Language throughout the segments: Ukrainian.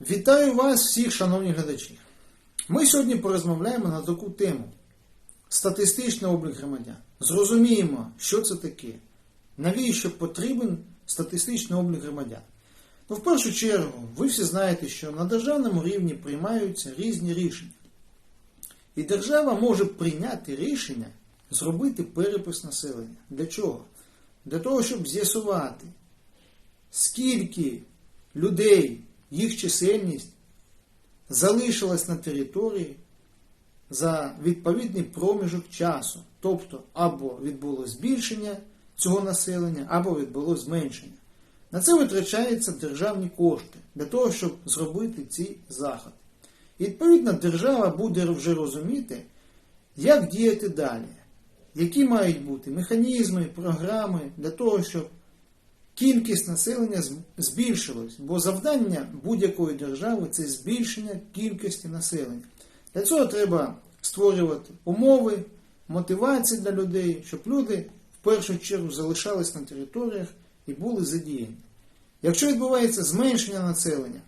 Вітаю вас всіх, шановні глядачі. Ми сьогодні порозмовляємо на таку тему: статистичний облік громадян. Зрозуміємо, що це таке, навіщо потрібен статистичний облік громадян. Ну, в першу чергу, ви всі знаєте, що на державному рівні приймаються різні рішення. І держава може прийняти рішення зробити перепис населення. Для чого? Для того, щоб з'ясувати, скільки людей, їх чисельність залишилась на території за відповідний проміжок часу. Тобто або відбулось збільшення цього населення, або відбулось зменшення. На це витрачаються державні кошти для того, щоб зробити ці заходи. І відповідно держава буде вже розуміти, як діяти далі, які мають бути механізми, програми для того, щоб кількість населення збільшилась, бо завдання будь-якої держави це збільшення кількості населення. Для цього треба створювати умови, мотивації для людей, щоб люди в першу чергу залишались на територіях і були задіяні. Якщо відбувається зменшення населення,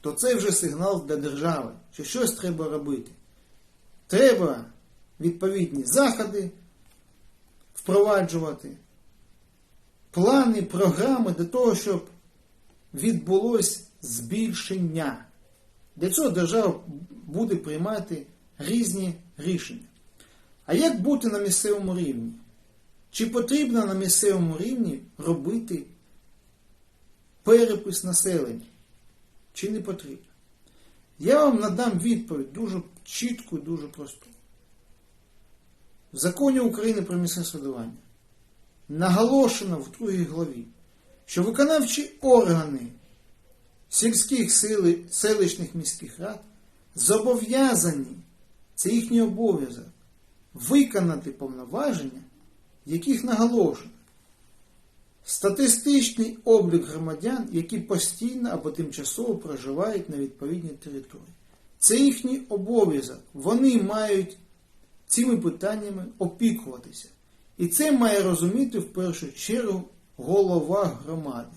то це вже сигнал для держави, що щось треба робити. Треба відповідні заходи впроваджувати, плани, програми для того, щоб відбулось збільшення. Для цього держава буде приймати різні рішення. А як бути на місцевому рівні? Чи потрібно на місцевому рівні робити перепис населення? Чи не потрібно? Я вам надам відповідь дуже чітку і дуже просту. В законі України про місцеве самоврядування наголошено в другій главі, що виконавчі органи сільських сили, селищних міських рад зобов'язані, це їхній обов'язок, виконати повноваження, яких наголошено. Статистичний облік громадян, які постійно або тимчасово проживають на відповідній території. Це їхній обов'язок. Вони мають цими питаннями опікуватися. І це має розуміти в першу чергу голова громади.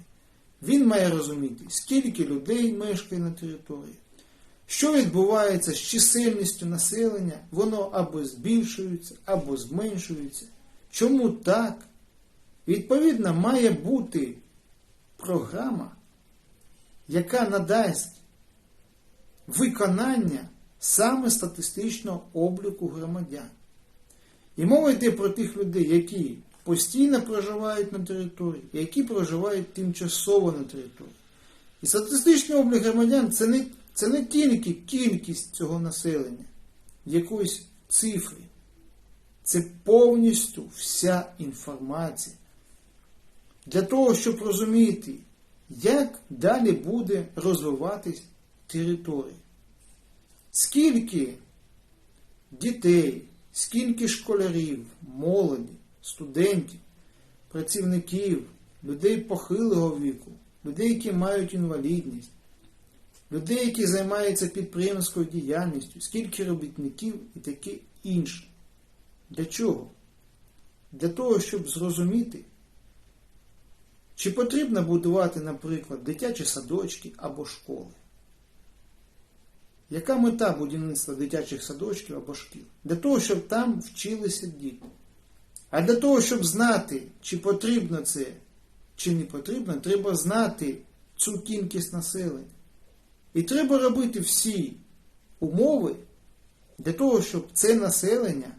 Він має розуміти, скільки людей мешкає на території, що відбувається з чисельністю населення, воно або збільшується, або зменшується. Чому так? Відповідно, має бути програма, яка надасть виконання саме статистичного обліку громадян. І мова йде про тих людей, які постійно проживають на території, які проживають тимчасово на території. І статистичний облік громадян це не, це не тільки кількість цього населення, якоїсь цифри. Це повністю вся інформація. Для того, щоб розуміти, як далі буде розвиватись територія. Скільки дітей, скільки школярів, молоді, студентів, працівників, людей похилого віку, людей, які мають інвалідність, людей, які займаються підприємською діяльністю, скільки робітників і таке інше. Для чого? Для того, щоб зрозуміти, чи потрібно будувати, наприклад, дитячі садочки або школи. Яка мета будівництва дитячих садочків або шкіл? Для того, щоб там вчилися діти. А для того, щоб знати, чи потрібно це, чи не потрібно, треба знати цю кількість населення. І треба робити всі умови для того, щоб це населення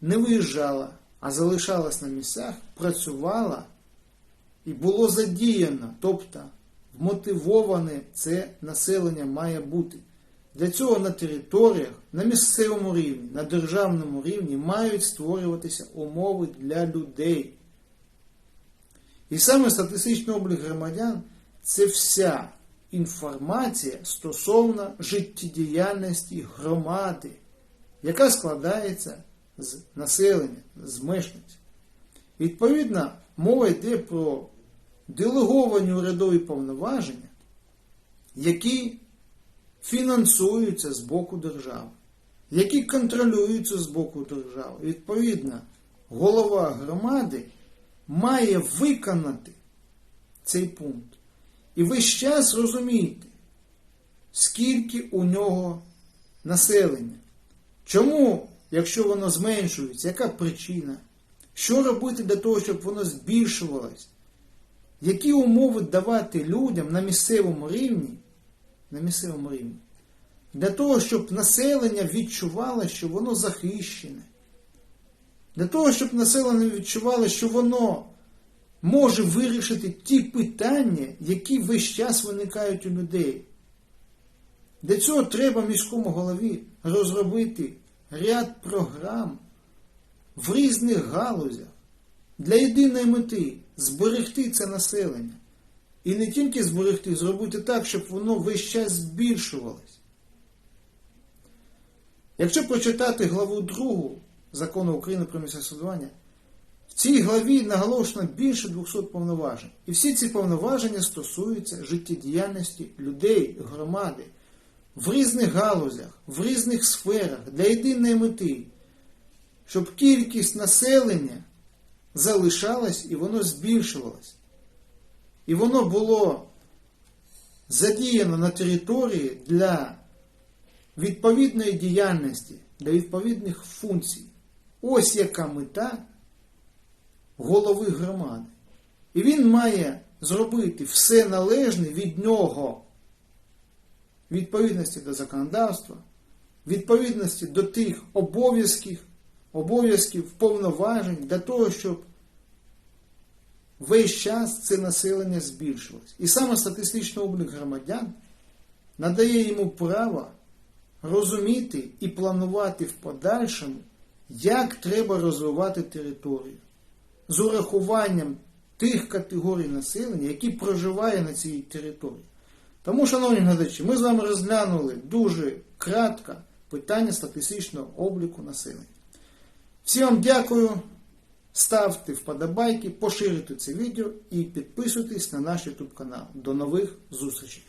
не виїжджало, а залишалось на місцях, працювало і було задіяно. Тобто вмотивоване це населення має бути. Для цього на територіях, на місцевому рівні, на державному рівні мають створюватися умови для людей. І саме статистичний облік громадян це вся інформація стосовно життєдіяльності громади, яка складається з населення, з мешканців. Відповідно, мова йде про делеговані урядові повноваження, які фінансуються з боку держави, які контролюються з боку держави. Відповідно, голова громади має виконати цей пункт. І весь час розумієте, скільки у нього населення. Чому, якщо воно зменшується, яка причина? Що робити для того, щоб воно збільшувалось? Які умови давати людям на місцевому рівні, на місцевому рівні, для того, щоб населення відчувало, що воно захищене, для того, щоб населення відчувало, що воно може вирішити ті питання, які весь час виникають у людей. Для цього треба міському голові розробити ряд програм в різних галузях для єдиної мети зберегти це населення. І не тільки зберегти, зробити так, щоб воно весь час збільшувалось. Якщо прочитати главу 2 закону України про місцеве самоврядування, в цій главі наголошено більше 200 повноважень. І всі ці повноваження стосуються життєдіяльності людей, громади в різних галузях, в різних сферах для єдиної мети, щоб кількість населення залишалась і воно збільшувалось. І воно було задіяно на території для відповідної діяльності, для відповідних функцій. Ось яка мета голови громади. І він має зробити все належне від нього, відповідності до законодавства, відповідності до тих обов'язків, обов'язків, повноважень для того, щоб весь час це населення збільшилось. І саме статистичний облік громадян надає йому право розуміти і планувати в подальшому, як треба розвивати територію з урахуванням тих категорій населення, які проживає на цій території. Тому, шановні глядачі, ми з вами розглянули дуже кратко питання статистичного обліку населення. Всім дякую. Ставте вподобайки, поширюйте це відео і підписуйтесь на наш YouTube канал. До нових зустрічей!